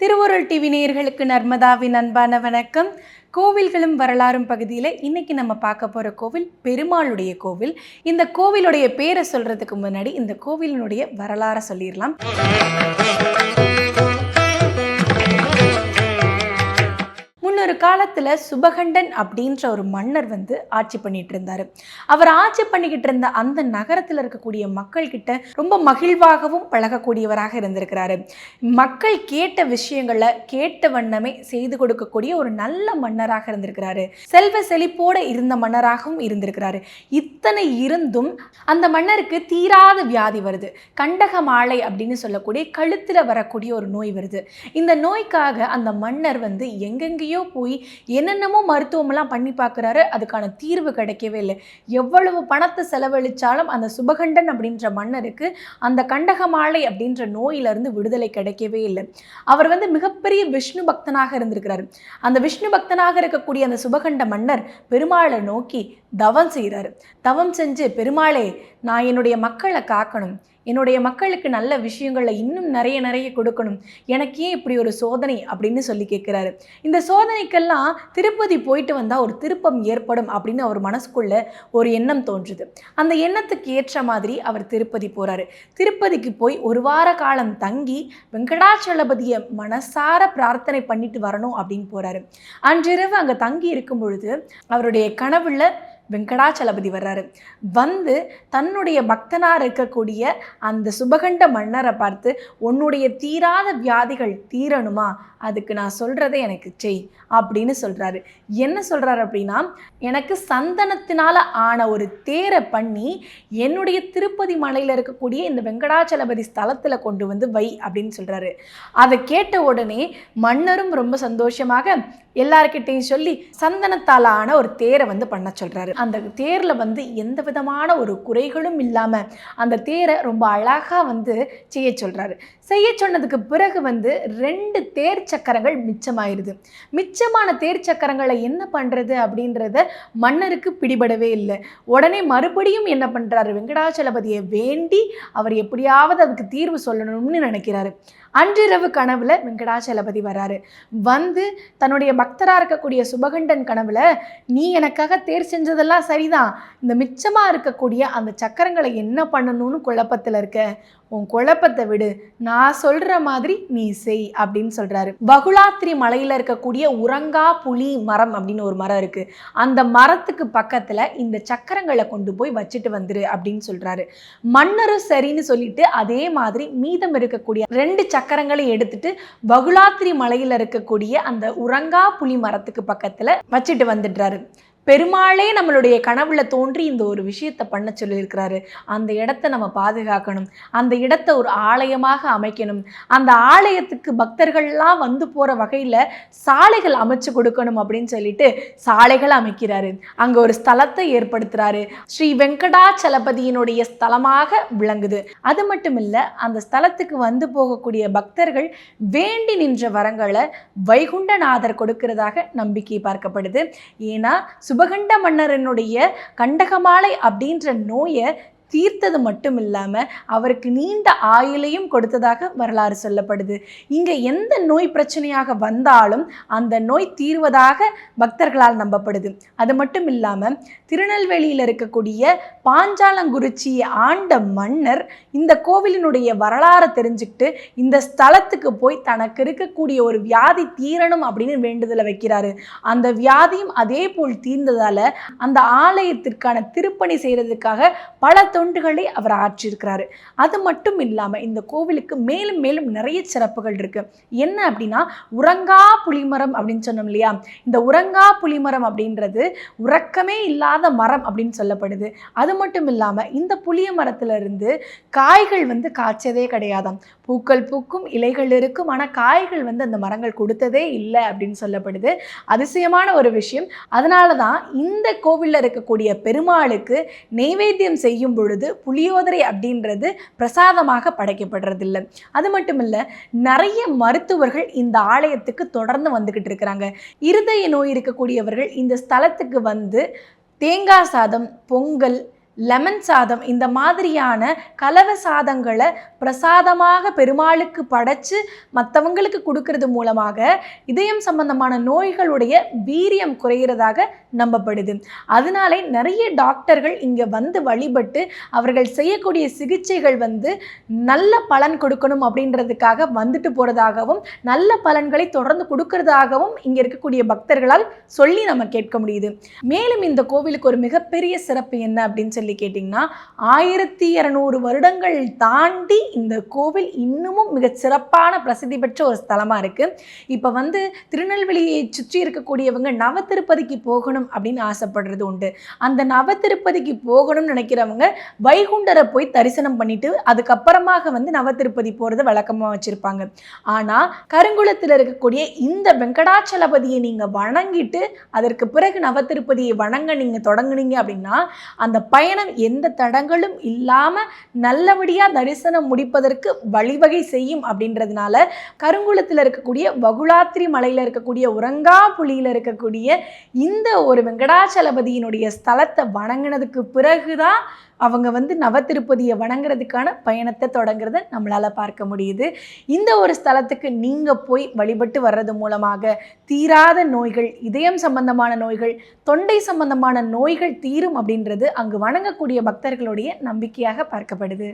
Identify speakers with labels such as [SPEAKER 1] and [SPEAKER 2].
[SPEAKER 1] திருவொருள் TV நேயர்களுக்கு நர்மதாவின் அன்பான வணக்கம். கோவில்களும் வரலாறும் பகுதியில் இன்னைக்கு நம்ம பார்க்க போகிற கோவில் பெருமாளுடைய கோவில். இந்த கோவிலுடைய பேரை சொல்கிறதுக்கு முன்னாடி இந்த கோவிலினுடைய வரலாறை சொல்லிடலாம். ஒரு காலத்தில் சுபகண்டன் அப்படின்ற ஒரு மன்னர் வந்து ஆட்சி பண்ணிட்டு இருந்தார். அவர் ஆட்சி பண்ணிக்கிட்டு இருந்த அந்த நகரத்தில் இருக்கக்கூடிய மக்கள்கிட்ட ரொம்ப மகிழ்வாகவும் பழகக்கூடியவராக இருந்திருக்கிறாரு. மக்கள் கேட்ட விஷயங்களை கேட்ட வண்ணமே செய்து கொடுக்கக்கூடிய ஒரு நல்ல மன்னராக இருந்திருக்கிறாரு. செல்வ செழிப்போட இருந்த மன்னராகவும் இருந்திருக்கிறாரு. இத்தனை இருந்தும் அந்த மன்னருக்கு தீராத வியாதி வருது. கண்டக மாலை அப்படின்னு சொல்லக்கூடிய கழுத்தில் வரக்கூடிய ஒரு நோய் வருது. இந்த நோய்க்காக அந்த மன்னர் வந்து எங்கெங்கேயோ போய் என்னென்னமோ மருத்துவமெல்லாம் பண்ணி பார்க்குறாரு அதுக்கான தீர்வு கிடைக்கவே இல்லை. எவ்வளவு பணத்தை செலவழித்தாலும் அந்த சுபகண்டன் அப்படின்ற மன்னருக்கு அந்த கண்டகமாலை அப்படின்ற நோயிலிருந்து விடுதலை கிடைக்கவே இல்லை. அவர் வந்து மிகப்பெரிய விஷ்ணு பக்தனாக இருந்திருக்கிறார். அந்த விஷ்ணு பக்தனாக இருக்கக்கூடிய அந்த சுபகண்ட மன்னர் பெருமாளை நோக்கி தவம் செய்கிறாரு தவம் செஞ்சு பெருமாளே நான் என்னுடைய மக்களை காக்கணும். என்னுடைய மக்களுக்கு நல்ல விஷயங்களை இன்னும் நிறைய நிறைய கொடுக்கணும். எனக்கு ஏன் இப்படி ஒரு சோதனை அப்படின்னு சொல்லி கேட்குறாரு. இந்த சோதனைக்கெல்லாம் திருப்பதி போயிட்டு வந்தால் ஒரு திருப்பம் ஏற்படும் அப்படின்னு அவர் மனசுக்குள்ள ஒரு எண்ணம் தோன்றுது. அந்த எண்ணத்துக்கு ஏற்ற மாதிரி அவர் திருப்பதி போகிறாரு திருப்பதிக்கு போய் ஒரு வார காலம் தங்கி வெங்கடாச்சலபதியை மனசார பிரார்த்தனை பண்ணிட்டு வரணும் அப்படின்னு போகிறாரு அன்றிரவு அங்கே தங்கி இருக்கும் பொழுது அவருடைய கனவுல வெங்கடாச்சலபதி வர்றாரு. வந்து தன்னுடைய பக்தனாக இருக்கக்கூடிய அந்த சுபகண்ட மன்னரை பார்த்து உன்னுடைய தீராத வியாதிகள் தீரணுமா? அதுக்கு நான் சொல்கிறதை எனக்கு செய் அப்படின்னு சொல்கிறாரு என்ன சொல்கிறாரு அப்படின்னா எனக்கு சந்தனத்தினால் ஆன ஒரு தேரை பண்ணி என்னுடைய திருப்பதி மலையில் இருக்கக்கூடிய இந்த வெங்கடாச்சலபதி ஸ்தலத்தில் கொண்டு வந்து வை அப்படின்னு சொல்கிறாரு அதை கேட்ட உடனே மன்னரும் ரொம்ப சந்தோஷமாக எல்லார்கிட்டையும் சொல்லி சந்தனத்தால் ஆன ஒரு தேரை வந்து பண்ண சொல்கிறாரு அந்த தேரில் வந்து எந்த விதமான ஒரு குறைகளும் இல்லாமல் அந்த தேரை ரொம்ப அழகாக வந்து செய்ய சொல்கிறாரு செய்ய சொன்னதுக்கு பிறகு வந்து ரெண்டு தேர் சக்கரங்கள் மிச்சமாயிருது. மிச்சமான தேர் சக்கரங்களை என்ன பண்ணுறது அப்படின்றத மன்னருக்கு பிடிபடவே இல்லை. உடனே மறுபடியும் என்ன பண்ணுறாரு வெங்கடாச்சலபதியை வேண்டி அவர் எப்படியாவது அதுக்கு தீர்வு சொல்லணும்னு நினைக்கிறாரு. அன்றிரவு கனவுல வெங்கடாச்சலபதி வராரு. வந்து தன்னுடைய பக்தராக இருக்கக்கூடிய சுபகண்டன் கனவுல நீ எனக்காக தேர் செஞ்சதெல்லாம் சரிதான். இந்த மிச்சமாக இருக்கக்கூடிய அந்த சக்கரங்களை என்ன பண்ணணும்னு குழப்பத்தில் இருக்க? உன் குழப்பத்தை விடு. நான் சொல்கிற மாதிரி நீ செய் அப்படின்னு சொல்கிறாரு பகுலாத்திரி மலையில் இருக்கக்கூடிய உரங்கா புலி மரம் அப்படின்னு ஒரு மரம் இருக்குது அந்த மரத்துக்கு பக்கத்தில் இந்த சக்கரங்களை கொண்டு போய் வச்சுட்டு வந்துரு அப்படின்னு சொல்கிறாரு மன்னரும் சரின்னு சொல்லிட்டு அதே மாதிரி மீதம் இருக்கக்கூடிய ரெண்டு சக்கரங்களை எடுத்துட்டு பகுலாத்திரி மலையில் இருக்கக்கூடிய அந்த உரங்கா புலி மரத்துக்கு பக்கத்தில் வச்சுட்டு வந்துடுறாரு. பெருமாளே நம்மளுடைய கனவுல தோன்றி இந்த ஒரு விஷயத்தை பண்ண சொல்லியிருக்கிறாரு. அந்த இடத்த நம்ம பாதுகாக்கணும். அந்த இடத்த ஒரு ஆலயமாக அமைக்கணும். அந்த ஆலயத்துக்கு பக்தர்கள்லாம் வந்து போகிற வகையில் சாலைகள் அமைச்சு கொடுக்கணும் அப்படின்னு சொல்லிட்டு சாலைகள் அமைக்கிறாரு. அங்கே ஒரு ஸ்தலத்தை ஏற்படுத்துறாரு. ஸ்ரீ வெங்கடாச்சலபதியினுடைய ஸ்தலமாக விளங்குது. அது மட்டும் இல்லை அந்த ஸ்தலத்துக்கு வந்து போகக்கூடிய பக்தர்கள் வேண்டி நின்ற வரங்களை வைகுண்டநாதர் கொடுக்கிறதாக நம்பிக்கை பார்க்கப்படுது. ஏன்னா சுபகண்ட மன்னரனுடைய கண்டகமாலை அப்படின்ற நோயை தீர்த்தது மட்டும் இல்லாமல் அவருக்கு நீண்ட ஆயுளையும் கொடுத்ததாக வரலாறு சொல்லப்படுது. இங்கே எந்த நோய் பிரச்சனையாக வந்தாலும் அந்த நோய் தீர்வதாக பக்தர்களால் நம்பப்படுது. அது மட்டும் இல்லாமல் திருநெல்வேலியில் இருக்கக்கூடிய பாஞ்சாலங்குறிச்சியை ஆண்ட மன்னர் இந்த கோவிலினுடைய வரலாறை தெரிஞ்சுக்கிட்டு இந்த ஸ்தலத்துக்கு போய் தனக்கு இருக்கக்கூடிய ஒரு வியாதி தீரணும் அப்படின்னு வேண்டுதலை வைக்கிறாரு. அந்த வியாதியும் அதே போல் தீர்ந்ததால் அந்த ஆலயத்திற்கான திருப்பணி செய்கிறதுக்காக பல தொண்டுகளை அவர் ஆற்றியிருக்கிறாரு. அது மட்டும் இல்லாமல் இந்த கோவிலுக்கு மேலும் மேலும் நிறைய சிறப்புகள் இருக்கு. என்ன அப்படின்னா உறங்கா புலிமரம் அப்படின்னு சொன்னோம் இல்லையா? இந்த உறங்கா புளிமரம் அப்படின்றது உறக்கமே இல்லாத மரம் அப்படின்னு சொல்லப்படுது. அது மட்டும் இல்லாமல் இந்த புளிய மரத்துல இருந்து காய்கள் வந்து காய்ச்சதே கிடையாதாம். பூக்கள் பூக்கும் இலைகள் இருக்கும் ஆனால் காய்கள் வந்து அந்த மரங்கள் கொடுத்ததே இல்லை அப்படின்னு சொல்லப்படுது. அதிசயமான ஒரு விஷயம். அதனால தான் இந்த கோவிலில் இருக்கக்கூடிய பெருமாளுக்கு நெய்வேத்தியம் செய்யும் பொழுது பொழுது புளியோதரை அப்படின்றது பிரசாதமாக படைக்கப்படுறதில்லை. அது மட்டும் இல்லை நிறைய மருத்துவர்கள் இந்த ஆலயத்துக்கு தொடர்ந்து வந்துக்கிட்டு இருக்கிறாங்க. இருதய நோய் இருக்கக்கூடியவர்கள் இந்த ஸ்தலத்துக்கு வந்து தேங்காய் சாதம் பொங்கல் லெமன் சாதம் இந்த மாதிரியான கலவை சாதங்களை பிரசாதமாக பெருமாளுக்கு படைச்சு மற்றவங்களுக்கு கொடுக்கறது மூலமாக இதயம் சம்பந்தமான நோய்களுடைய வீரியம் குறைகிறதாக நம்பப்படுது. அதனாலே நிறைய டாக்டர்கள் இங்கே வந்து வழிபட்டு அவர்கள் செய்யக்கூடிய சிகிச்சைகள் வந்து நல்ல பலன் கொடுக்கணும் அப்படின்றதுக்காக வந்துட்டு போகிறதாகவும் நல்ல பலன்களை தொடர்ந்து கொடுக்கறதாகவும் இங்கே இருக்கக்கூடிய பக்தர்களால் சொல்லி நம்ம கேட்க முடியுது. மேலும் இந்த கோவிலுக்கு ஒரு மிகப்பெரிய சிறப்பு என்ன அப்படின்னு சொல்லி கேட்டிங்கன்னா ஆயிரத்தி இரநூறு வருடங்கள் தாண்டி இந்த கோவில் இன்னமும் மிக சிறப்பான பிரசித்தி பெற்ற ஒரு ஸ்தலமாக இருக்குது இப்போ வந்து திருநெல்வேலியை சுற்றி இருக்கக்கூடியவங்க நவ திருப்பதிக்கு போகணும் அப்படின்னு ஆசைப்படுறது உண்டு. அந்த நவ திருப்பதிக்கு போகணும்னு நினைக்கிறவங்க வைகுண்டரை போய் தரிசனம் பண்ணிட்டு அதுக்கப்புறமாக வந்து நவ திருப்பதி போகிறது வழக்கமாக வச்சுருப்பாங்க. ஆனால் கருங்குளத்தில் இருக்கக்கூடிய இந்த வெங்கடாச்சலபதியை நீங்கள் வணங்கிட்டு அதற்கு பிறகு நவ திருப்பதியை வணங்க நீங்கள் தொடங்குனீங்க அப்படின்னா அந்த பயணம் எந்த தடங்களும் இல்லாமல் நல்லபடியாக தரிசனம் முடிப்பதற்கு வழிவகை செய்யும் அப்படின்றதுனால கருங்குளத்தில் இருக்கக்கூடிய வகுளாத்திரி மலையில் இருக்கக்கூடிய உரங்கா புலியில் இருக்கக்கூடிய இந்த ஒரு வெங்கடாச்சலபதியினுடைய ஸ்தலத்தை வணங்கினதுக்கு பிறகுதான் அவங்க வந்து நவத்திருப்பதியை வணங்குறதுக்கான பயணத்தை தொடங்குறத நம்மளால் பார்க்க முடியுது. இந்த ஒரு ஸ்தலத்துக்கு நீங்கள் போய் வழிபட்டு வர்றது மூலமாக தீராத நோய்கள் இதயம் சம்பந்தமான நோய்கள் தொண்டை சம்பந்தமான நோய்கள் தீரும் அப்படின்றது அங்கு வணங்கக்கூடிய பக்தர்களுடைய நம்பிக்கையாக பார்க்கப்படுது.